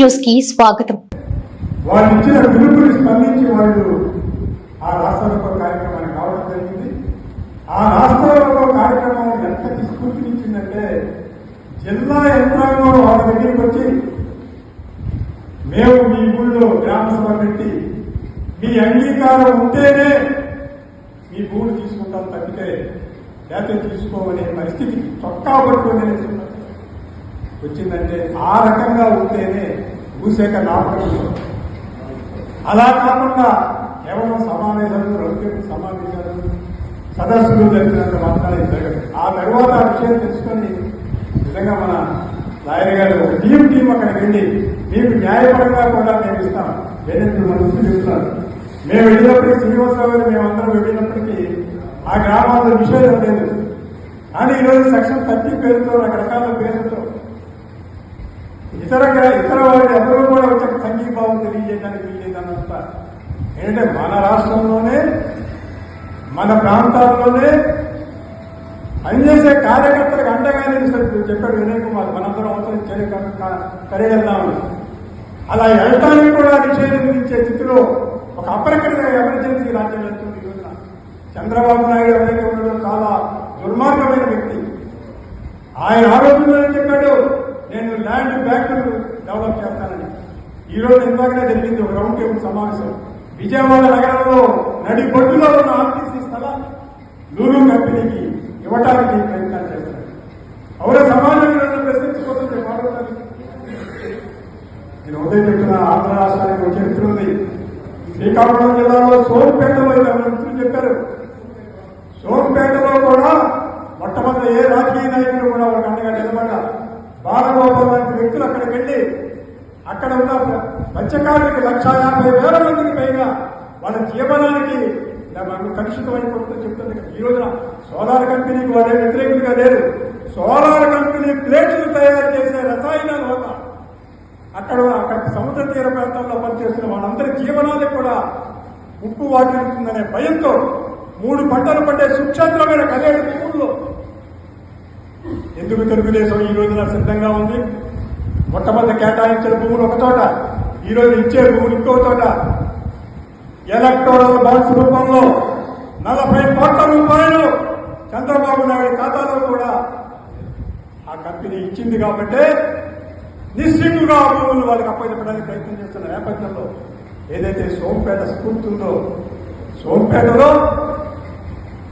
న్యూస్కి స్వాగతం. వాళ్ళు ఇచ్చిన పిలుపుని స్పందించి వాళ్ళు ఆ రాష్ట్రంలో కార్యక్రమానికి కావడం జరిగింది. ఆ రాష్ట్రంలో కార్యక్రమం ఎంత స్ఫూర్తినిచ్చిందంటే జిల్లా యంత్రాంగం వాళ్ళ దగ్గరికి వచ్చి మేము మీ ఊళ్ళో గ్రామ సభ పెట్టి మీ అంగీకారం ఉంటేనే మీ భూములు తీసుకుంటాం తప్పితే లేకపోతే తీసుకోమనే పరిస్థితి చొక్కా పట్టుకునే వచ్చిందంటే ఆ రకంగా ఉంటేనే భూసేకరణ ఆపడం అలా కాకుండా కేవలం సమావేశాలు ప్రభుత్వ సమావేశాలు సదస్సులు జరిగినంత మాత్రమే జరగదు. ఆ తర్వాత ఆ విషయం తెలుసుకొని నిజంగా మన లాయర్ గారు ఒక టీం టీం అక్కడికి వెళ్ళి మీకు న్యాయపరంగా కూడా మేము ఇస్తాం. ఏదైతే మనం దృష్టి మేము వెళ్ళినప్పటికీ శ్రీనివాసరావు గారు మేమందరం వెళ్ళినప్పటికీ ఆ గ్రామాల్లో నిషేధం లేదు. కానీ ఈరోజు సెక్షన్ థర్టీ పేరుతో రకరకాల పేరుతో ఇతర ఇతర వాళ్ళు ఎవరు కూడా వచ్చే సంఘీభావం తెలియజేయడానికి వీల్లేదన్నంత ఏంటంటే మన రాష్ట్రంలోనే మన ప్రాంతాల్లోనే పనిచేసే కార్యకర్తలకు అండగా నిలిచినట్టు చెప్పాడు వినయ్ కుమార్. మనందరం అవసరం చేయగలుగుతాము అలా వెళ్ళటానికి కూడా నిషేధం విధించే స్థితిలో ఒక అప్రకటిత ఎమర్జెన్సీ రాజ్యం వెళ్తుంది ఈ రోజున. చంద్రబాబు నాయుడు ఎవరైతే ఉండడం చాలా దుర్మార్గమైన వ్యక్తి. ఆయన ఆరోగ్యంలో చెప్పాడు నేను ల్యాండ్ బ్యాంకులు డెవలప్ చేస్తానని. ఈరోజు ఇందాకనే జరిగింది ఒక రౌండ్ టేబుల్ సమావేశం. విజయవాడ నగరంలో నడి బొడ్డులో ఉన్న ఆర్టీసీ స్థలాన్ని లూరు కంపెనీకి ఇవ్వటానికి ప్రయత్నాలు చేస్తారు ఎవరో సమాజంలో ప్రశ్నించుకోవచ్చు పాల్గొనాలి నేను ఉదయం చెప్తున్న ఆంధ్ర రాష్ట్రానికి ఒక చరిత్ర ఉంది. శ్రీకాకుళం జిల్లాలో సోంపేటలో ఇలా మంత్రులు చెప్పారు. సోంపేటలో కూడా మొట్టమొదటి ఏ రాజకీయ నాయకులు కూడా వాళ్ళకి అండగా నిలబడాలి బాలగోపాల్ లాంటి వ్యక్తులు అక్కడికి వెళ్ళి అక్కడ ఉన్న మత్స్యకారులకి లక్ష యాభై వేల మందికి పైగా వాళ్ళ జీవనానికి కలుషితం అయిపోతుందని చెప్తుంది ఈ రోజున సోలార్ కంపెనీకి వాళ్ళే వ్యతిరేకులుగా లేరు. సోలార్ కంపెనీ ప్లేట్లు తయారు చేసే రసాయనాలు వల్ల అక్కడ అక్కడ సముద్ర తీర ప్రాంతంలో పనిచేస్తున్న వాళ్ళందరి జీవనాలకు కూడా ఉప్పు వాటిల్లుతుందనే భయంతో మూడు పంటలు పండే సుక్షేత్రమైన కళ్యాణ భూముల్లో ఎందుకు తెలుగుదేశం ఈ రోజున సిద్ధంగా ఉంది? మొట్టమొదటి కేటాయించిన భూములు ఒక చోట ఈరోజు ఇచ్చే భూములు ఇంకో చోట. ఎలక్టోరల్ బాండ్స్ రూపంలో నలభై కోట్ల రూపాయలు చంద్రబాబు నాయుడు ఖాతాలో కూడా ఆ కంపెనీ ఇచ్చింది కాబట్టి నిశ్చితుగా ఆ భూములు వాళ్ళకి అప్పగించడానికి ప్రయత్నం చేస్తున్న నేపథ్యంలో ఏదైతే సోంపేట స్ఫూర్తుందో సోంపేటలో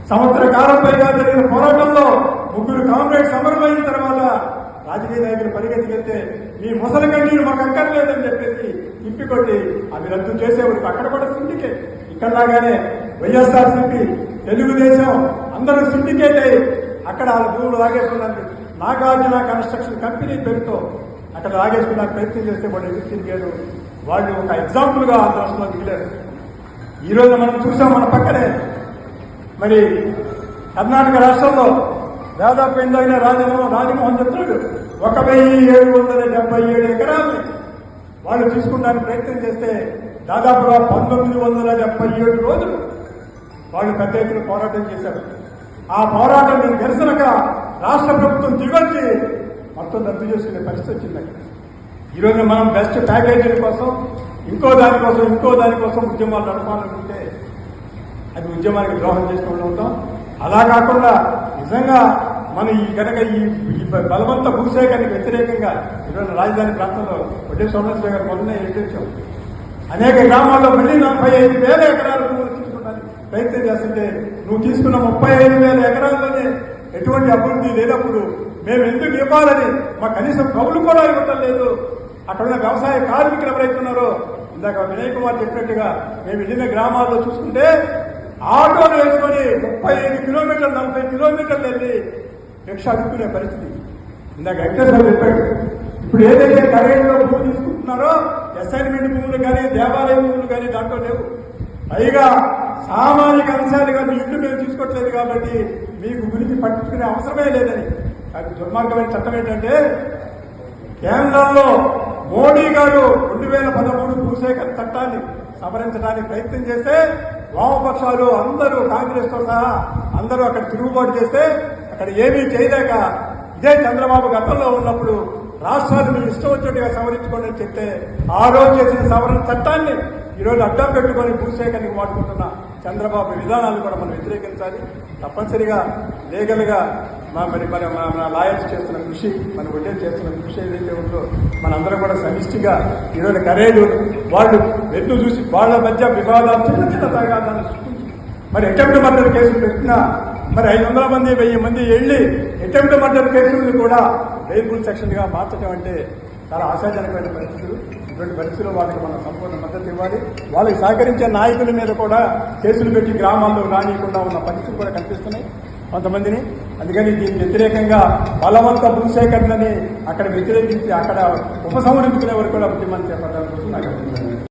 సంవత్సర కాలం పైగా జరిగిన పోరాటంలో ముగ్గురు కామ్రేడ్స్ అమరమైన తర్వాత రాజకీయ నాయకులు పరిగెత్తికెళ్తే మీ ముసలి కన్నీరు మాకు అక్కర్లేదని చెప్పేసి తిప్పికొట్టి అవి రద్దు చేసేవారు అక్కడ కూడా సిండికేట్. ఇక్కడలాగానే వైఎస్ఆర్సీపీ తెలుగుదేశం అందరూ సిండికేట్ అయ్యి అక్కడ వాళ్ళ భూములు లాగేసుకున్నారు. నాగార్జున కన్స్ట్రక్షన్ కంపెనీ పేరుతో అక్కడ లాగేసుకున్నారు. ప్రయత్నం చేస్తే వాళ్ళు ఎదురు వాళ్ళు ఒక ఎగ్జాంపుల్గా ఆ రాష్ట్రంలో దిగలేరు. ఈ రోజు మనం చూసాం మన పక్కనే. మరి కర్ణాటక రాష్ట్రంలో దాదాపు ఇందాక రాజమోహన్ రాజమోహన్ చెప్తున్నాడు ఒక వెయ్యి ఏడు వందల డెబ్బై ఏడు ఎకరాలు వాళ్ళు తీసుకుంటానికి ప్రయత్నం చేస్తే దాదాపుగా పంతొమ్మిది వందల డెబ్బై ఏడు రోజులు వాళ్ళు పెద్ద ఎత్తున పోరాటం చేశారు. ఆ పోరాటం నిరసనగా రాష్ట్ర ప్రభుత్వం దిగొచ్చి మొత్తం రద్దు చేసుకునే పరిస్థితి వచ్చింది ఈరోజు ఈ రోజు మనం బెస్ట్ ప్యాకేజీల కోసం ఇంకో దానికోసం ఇంకో దానికోసం ఉద్యమాలు నడపాలనుకుంటే అది ఉద్యమానికి ద్రోహం చేసుకుంటూ ఉంటాం అలా కాకుండా నిజంగా మన ఈ కనుక ఈ ఈ బలవంత భూసేకరణకి వ్యతిరేకంగా ఈరోజు రాజధాని ప్రాంతంలో వడ్డీ సోమేశ్వర గారు మొదలనే ఎదుర్కొచ్చాం అనేక గ్రామాల్లో మళ్ళీ నలభై ఐదు వేల ఎకరాలు భూములు తీసుకుంటానికి ప్రయత్నం చేస్తుంటే నువ్వు తీసుకున్న ముప్పై ఐదు వేల ఎకరాల్లోనే ఎటువంటి అభివృద్ధి లేనప్పుడు మేము ఎందుకు ఇవ్వాలని మా కనీసం కవులు కూడా ఇవ్వటం లేదు. అక్కడ ఉన్న వ్యవసాయ కార్మికులు ఎవరైతున్నారో ఇందాక వినయ్ కుమార్ చెప్పినట్టుగా మేము వెళ్ళిన గ్రామాల్లో చూసుకుంటే ఆటోలు వేసుకొని ముప్పై ఐదు కిలోమీటర్లు నలభై కిలోమీటర్లు వెళ్ళి భిక్ష అడుక్కునే పరిస్థితి. ఇందాక వెంకటేశ్వర చెప్పాడు ఇప్పుడు ఏదైతే కరెంట్లో భూమి తీసుకుంటున్నారో అసైన్మెంట్ భూములు కానీ దేవాలయ భూములు కానీ దాంట్లో లేవు. పైగా సామాజిక అంశాలుగా మీ ఇల్లు మేము తీసుకోవట్లేదు కాబట్టి మీకు గురించి పట్టించుకునే అవసరమే లేదని. అది దుర్మార్గమైన చట్టం ఏంటంటే కేంద్రంలో మోడీ గారు రెండు వేల పదమూడు భూసేకరణ చట్టాన్ని సవరించడానికి ప్రయత్నం చేస్తే వామపక్షాలు అందరూ కాంగ్రెస్తో సహా అందరూ అక్కడ తిరుగుబాటు చేస్తే అక్కడ ఏమీ చేయలేక ఇదే చంద్రబాబు గతంలో ఉన్నప్పుడు రాష్ట్రాలు మీరు ఇష్టం వచ్చినట్టుగా సవరించుకోండి అని చెప్తే ఆ రోజు చేసిన సవరణ చట్టాన్ని ఈరోజు అడ్డం పెట్టుకొని భూసేకరణకు వాడుకుంటున్న చంద్రబాబు విధానాలు కూడా మనం వ్యతిరేకించాలి. తప్పనిసరిగా లీగల్గా మా మరి మరి మన లాయర్స్ చేస్తున్న కృషి మన ఒడ్డే చేస్తున్న కృషి ఏదైతే ఉందో మనందరం దృష్టిగా ఈరోజు కరేడు వాళ్ళు వెన్ను చూసి వాళ్ళ మధ్య వివాదాలు చిన్న చిన్న తగాదాలు మరి అటెంప్ట్ మర్డర్ కేసులు పెట్టినా మరి ఐదు వందల మంది వెయ్యి మంది వెళ్ళి అటెంప్ట్ మర్డర్ కేసులను కూడా వేయబుల్ సెక్షన్గా మార్చడం అంటే చాలా ఆశాజనకమైన పరిస్థితులు. ఇటువంటి పరిస్థితుల్లో వాళ్ళకి మనం సంపూర్ణ మద్దతు ఇవ్వాలి. వాళ్ళకి సహకరించే నాయకుల మీద కూడా కేసులు పెట్టి గ్రామాల్లో రానియకుండా ఉన్న పరిస్థితులు కూడా కనిపిస్తున్నాయి. కొంతమందిని. అందుకని దీనికి వ్యతిరేకంగా బలవంత భూసేకరణని అక్కడ వ్యతిరేకించి అక్కడ ఉపసంహరించుకునే వరకు కూడా ఉద్యమాన్ని చేపట్టాలని నాకు